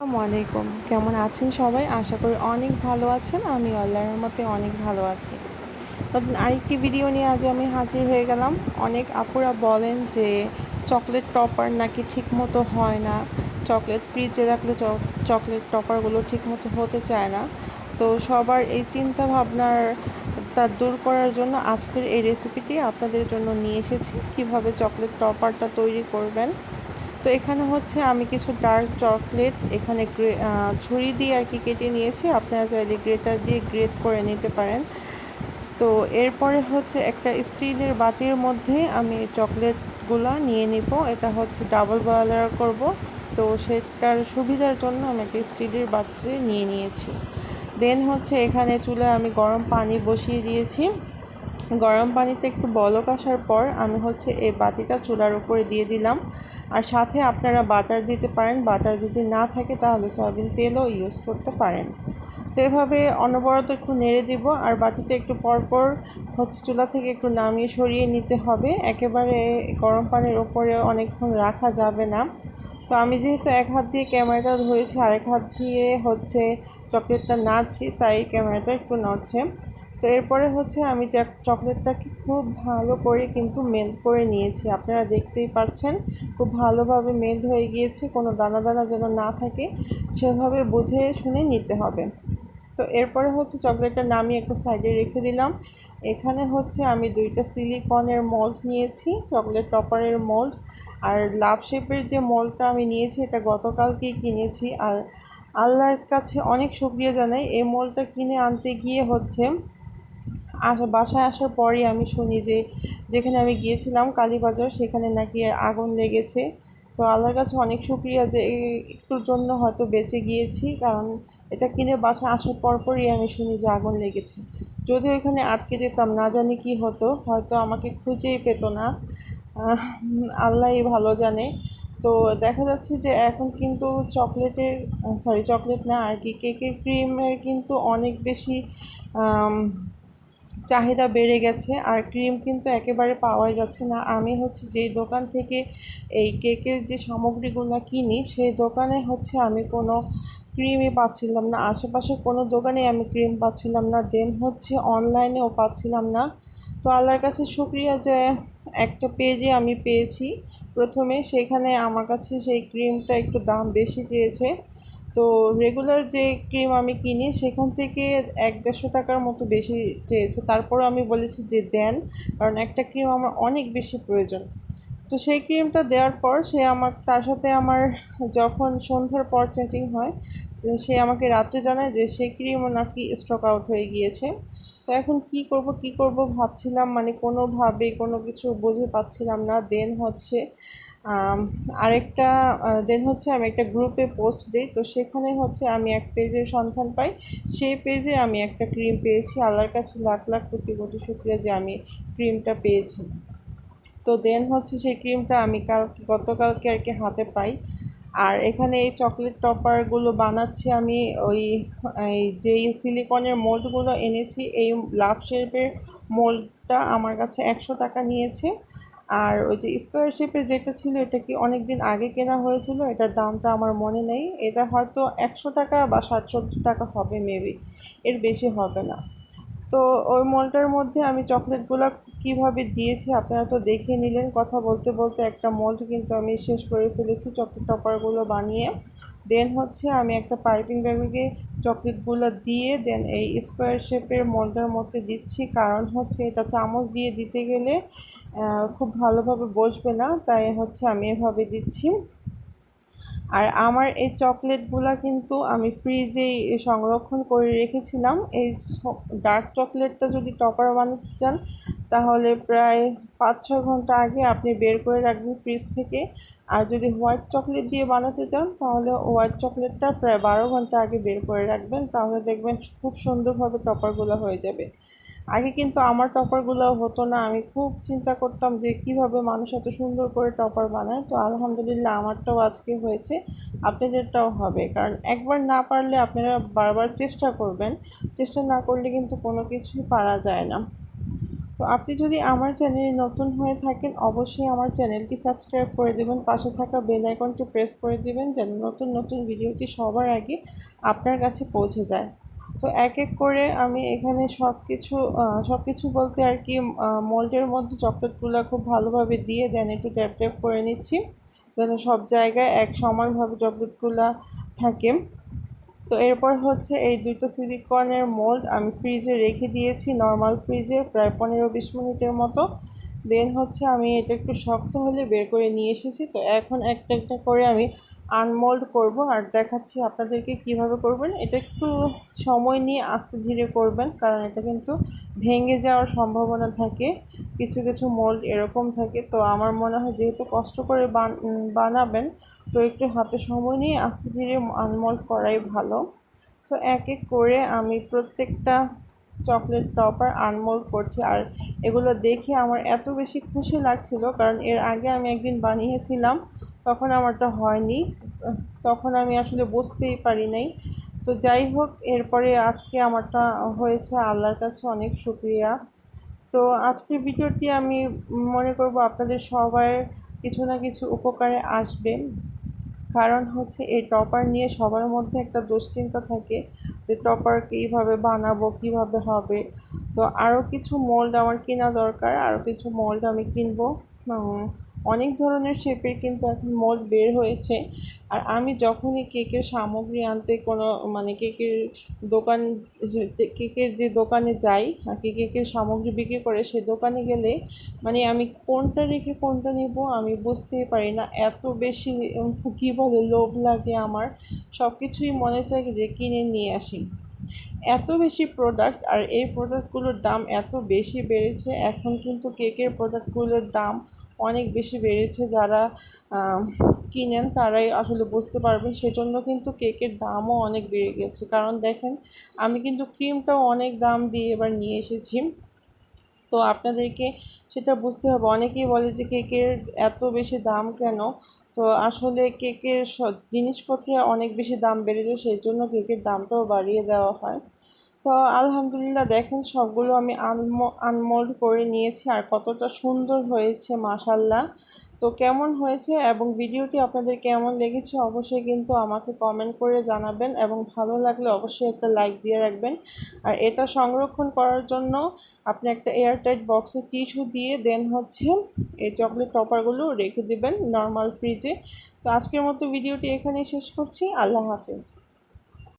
আসসালামু আলাইকুম। কেমন আছেন সবাই? আশা করি অনেক ভালো আছেন। আমি আল্লাহর মতে অনেক ভালো আছি। নতুন আরেকটি ভিডিও নিয়ে আজ আমি হাজির হয়ে গেলাম। অনেক আপুরা বলেন যে চকলেট টপার নাকি ঠিকমতো হয় না। চকলেট ফ্রিজে রাখলে চকলেট টপারগুলো ঠিকমতো হতে চায় না। তো সবার এই চিন্তা ভাবনার তা দূর করার জন্য আজকের এই রেসিপিটি আপনাদের জন্য নিয়ে এসেছি। কীভাবে চকলেট টপারটা তৈরি করবেন? তো এখানে হচ্ছে আমি কিছু ডার্ক চকলেট এখানে ছুরি দিয়ে আর কি কেটে নিয়েছি। আপনারা চাইলে গ্রেটার দিয়ে গ্রেট করে নিতে পারেন। তো এরপরে হচ্ছে একটা স্টিলের বাটির মধ্যে আমি চকলেটগুলো নিয়ে নিব। এটা হচ্ছে ডাবল বয়লার করব। তো সেটার সুবিধার জন্য আমি একটা স্টিলের বাটি নিয়ে নিয়েছি। দেন হচ্ছে এখানে চুলায় আমি গরম পানি বসিয়ে দিয়েছি। গরম পানিতে একটু বলক আসার পর আমি হচ্ছে এই বাটিটা চুলার উপরে দিয়ে দিলাম। আর সাথে আপনারা বাটার দিতে পারেন, বাটার যদি না থাকে তাহলে সয়াবিন তেলও ইউজ করতে পারেন। তো এভাবে অনবরত একটু নেড়ে দিব, আর বাটিটা একটু পরপর হচ্ছে চুলা থেকে একটু নামিয়ে সরিয়ে নিতে হবে। একেবারে গরম পানির ওপরে অনেকক্ষণ রাখা যাবে না। তো আমি যেহেতু এক হাত দিয়ে ক্যামেরাটা ধরেছি, আরেক হাত দিয়ে হচ্ছে চকলেটটা নাড়ছি, তাই ক্যামেরাটা একটু নড়ছে। তো এরপরে হচ্ছে আমি চকলেটটাকে খুব ভালো করে কিন্তু মেল্ট করে নিয়েছি। আপনারা দেখতেই পারছেন খুব ভালোভাবে মেল্ট হয়ে গিয়েছে, কোনো দানা দানা যেন না থাকে, সেভাবে বুঝে শুনে নিতে হবে। তো এরপরে হচ্ছে চকলেটটা নামিয়ে একটু সাইডে রেখে দিলাম। এখানে হচ্ছে আমি দুইটা সিলিকনের মোল্ড নিয়েছি, চকলেট টপারের মোল্ড আর লাভ শেপের যে মোল্ডটা আমি নিয়েছি এটা গতকালকেই কিনেছি আর আল্লাহর কাছে অনেক শুক্রিয়া জানাই। এই মলটা কিনে আনতে গিয়ে হচ্ছে আসা, বাসায় আসার পরই আমি শুনি যে যেখানে আমি গিয়েছিলাম, কালীবাজার, সেখানে নাকি আগুন লেগেছে। তো আল্লাহর কাছে অনেক শুক্রিয়া যে একটুর জন্য হয়তো বেঁচে গিয়েছি, কারণ এটা কিনে বাসায় আসার পরপরই আমি শুনি যে আগুন লেগেছে। যদিও এখানে আটকে যেতাম, না জানি কি হতো, হয়তো আমাকে খুঁজেই পেত না। আল্লাহই ভালো জানে। তো দেখা যাচ্ছে যে এখন কিন্তু চকলেটের, সরি, চকলেট না, আর কি, কেকের ক্রিমের কিন্তু অনেক বেশি চাহিদা বেড়ে গেছে আর ক্রিম কিন্তু একেবারে পাওয়াই যাচ্ছে না। আমি হচ্ছে যেই দোকান থেকে এই কেকের যে সামগ্রীগুলো কিনি, সেই দোকানে হচ্ছে আমি কোনো ক্রিমই পাচ্ছিলাম না। আশেপাশে কোনো দোকানে আমি ক্রিম পাচ্ছিলাম না। দেন হচ্ছে অনলাইনেও পাচ্ছিলাম না। তো আল্লাহর কাছে শুক্রিয়া যে একটা পেজে আমি পেয়েছি। প্রথমে সেখানে আমার কাছে সেই ক্রিমটা একটু দাম বেশি চেয়েছে। তো রেগুলার যে ক্রিম আমি কিনি, সেখান থেকে এক দেড়শো টাকার মতো বেশি চেয়েছে। তারপরও আমি বলেছি যে দেন, কারণ একটা ক্রিম আমার অনেক বেশি প্রয়োজন। তো সেই ক্রিমটা দেওয়ার পর সে আমার, তার সাথে আমার যখন সন্ধ্যার পর চ্যাটিং হয়, সে আমাকে রাত্রে জানায় যে সেই ক্রিমও নাকি স্টক আউট হয়ে গিয়েছে। তো এখন কি করব কি করব ভাবছিলাম মানে কোনোভাবে কোনো কিছু বুঝে পাচ্ছিলাম না। দেন হচ্ছে আরেকটা দেন হচ্ছে আমি একটা গ্রুপে পোস্ট দিই। তো সেখানে হচ্ছে আমি এক পেজের সন্ধান পাই। সেই পেজে আমি একটা ক্রিম পেয়েছি। আল্লাহর কাছে লাখ লাখ কোটি কোটি শুক্রিয়া যে আমি ক্রিমটা পেয়েছি। তো দেন হচ্ছে সেই ক্রিমটা আমি কাল গতকালকে আর কি হাতে পাই। আর এখানে এই চকলেট টপারগুলো বানাচ্ছি আমি, ওই, এই যেই সিলিকনের মোল্ডগুলো এনেছি, এই লাভ শেপের মোল্ডটা আমার কাছে একশো টাকা নিয়েছে। আর ওই যে স্কোয়ার শেপের যেটা ছিল, এটা কি অনেক দিন আগে কেনা হয়েছিল? এটার দামটা আমার মনে নেই। এটা হয়তো একশো টাকা বা সত্তর টাকা হবে মেবি এর বেশি হবে না। তো ওই মলটার মধ্যে আমি চকলেটগুলো কীভাবে দিয়েছি আপনারা তো দেখে নিলেন, কথা বলতে বলতে একটা মোল্ড কিন্তু আমি শেষ করে ফেলেছি চকলেট টপারগুলো বানিয়ে। দেন হচ্ছে আমি একটা পাইপিং ব্যাগে চকলেটগুলো দিয়ে দেন এই স্কোয়ার শেপের মোল্ডের মধ্যে দিচ্ছি। কারণ হচ্ছে এটা চামচ দিয়ে দিতে গেলে খুব ভালোভাবে বসবে না, তাই হচ্ছে আমি এভাবে দিচ্ছি। আর আমার এই চকলেটগুলো কিন্তু আমি ফ্রিজেই সংরক্ষণ করে রেখেছিলাম। এই ডার্ক চকলেটটা যদি টপার বানাতে চান, তাহলে প্রায় পাঁচ ছয় ঘণ্টা আগে আপনি বের করে রাখবেন ফ্রিজ থেকে। আর যদি হোয়াইট চকলেট দিয়ে বানাতে চান, তাহলে হোয়াইট চকলেটটা প্রায় বারো ঘণ্টা আগে বের করে রাখবেন। তাহলে দেখবেন খুব সুন্দরভাবে টপারগুলো হয়ে যাবে। আগে কিন্তু আমার টপারগুলো হতো না। আমি খুব চিন্তা করতাম যে কীভাবে মানুষ এত সুন্দর করে টপার বানায়। তো আলহামদুলিল্লাহ আমারটাও আজকে হয়েছে, আপনাদেরটাও হবে। কারণ একবার না পারলে আপনারা বারবার চেষ্টা করবেন। চেষ্টা না করলে কিন্তু কোনো কিছুই পারা যায় না। তো আপনি যদি আমার চ্যানেলে নতুন হয়ে থাকেন, অবশ্যই আমার চ্যানেলটি সাবস্ক্রাইব করে দেবেন। পাশে থাকা বেল আইকনটি প্রেস করে দেবেন যেন নতুন নতুন ভিডিওটি সবার আগে আপনার কাছে পৌঁছে যায়। তো এক এক করে আমি এখানে সব কিছু সব কিছু বলতে আর কি মোল্ডের মধ্যে চকলেটগুলো খুব ভালোভাবে দিয়ে দেন, একটু ট্যাপ ট্যাপ করে নিচ্ছি, যেন সব জায়গায় এক সমানভাবে চকলেটগুলো থাকে। তো এরপর হচ্ছে এই দুটো সিলিকনের মোল্ড আমি ফ্রিজে রেখে দিয়েছি, নর্মাল ফ্রিজে, প্রায় পনেরো বিশ মিনিটের মতো। দেন হচ্ছে আমি এটা একটু শক্ত হলে বের করে নিয়ে এসেছি। তো এখন একটা একটা করে আমি আনমোল্ড করব আর দেখাচ্ছি আপনাদেরকে কীভাবে করবেন। এটা একটু সময় নিয়ে আস্তে ধীরে করবেন, কারণ এটা কিন্তু ভেঙে যাওয়ার সম্ভাবনা থাকে। কিছু কিছু মোল্ড এরকম থাকে। তো আমার মনে হয় যেহেতু কষ্ট করে বানাবেন, তো একটু হাতে সময় নিয়ে আস্তে ধীরে আনমোল্ড করাই ভালো। তো এক এক করে আমি প্রত্যেকটা চকলেট টপার আনমোল্ড করছে আর এগুলো দেখে আমার এত বেশি খুশি লাগছিল, কারণ এর আগে আমি একদিন বানিয়েছিলাম, তখন আমারটা হয়নি, তখন আমি আসলে বুঝতেই পারি নাই। তো যাই হোক, এরপরে আজকে আমারটা হয়েছে আল্লাহর কাছে অনেক শুক্রিয়া। তো আজকের ভিডিওটি আমি মনে করব আপনাদের সবার কিছু না কিছু উপকারে আসবে। কারণ হচ্ছে এই টপার নিয়ে সবার মধ্যে একটা দুশ্চিন্তা থাকে যে টপার কীভাবে বানাবো, কীভাবে হবে। তো আরও কিছু মোল্ড আমার কেনা দরকার আরও কিছু মোল্ড আমি কিনবো। অনেক ধরনের শেপের কিন্তু এখন মোল্ড বের হয়েছে। আর আমি যখনই কেকের সামগ্রী আনতে কোনো মানে কেকের দোকান কেকের যে দোকানে যাই, আর কি কেকের সামগ্রী বিক্রি করে সে দোকানে গেলে মানে আমি কোনটা রেখে কোনটা নিব আমি বুঝতেই পারি না। এত বেশি কী বলে, লোভ লাগে আমার। সব কিছুই মনে চায় যে কিনে নিয়ে আসি। এত বেশি প্রোডাক্ট আর এই প্রোডাক্টগুলোর দাম এত বেশি বেড়েছে, এখন কিন্তু কেকের প্রোডাক্টগুলোর দাম অনেক বেশি বেড়েছে। যারা কিনেন তারাই আসলে বুঝতে পারবেন, সেজন্য কিন্তু কেকের দামও অনেক বেড়ে গেছে। কারণ দেখেন, আমি কিন্তু ক্রিমটাও অনেক দাম দিয়ে এবার নিয়ে এসেছি। তো আপনাদেরকে সেটা বুঝতে হবে। অনেকেই বলে যে কেকের এত বেশি দাম কেন? তো আসলে কেকের জিনিসপত্রে অনেক বেশি দাম বেড়েছে সেই জন্য কেকের দামটাও বাড়িয়ে দেওয়া হয়। তো আলহামদুলিল্লাহ, দেখেন সবগুলো আমি আনমো, আনমোল্ড করে নিয়েছি আর কতটা সুন্দর হয়েছে মাসাল্লাহ তো কেমন হয়েছে এবং ভিডিওটি আপনাদের কেমন লেগেছে অবশ্যই কিন্তু আমাকে কমেন্ট করে জানাবেন এবং ভালো লাগলে অবশ্যই একটা লাইক দিয়ে রাখবেন। আর এটা সংরক্ষণ করার জন্য আপনি একটা এয়ারটাইট বক্সে টিস্যু দিয়ে দেন হচ্ছে এই চকলেট টপারগুলো রেখে দেবেন নর্মাল ফ্রিজে তো আজকের মতো ভিডিওটি এখানেই শেষ করছি। আল্লাহ হাফেজ।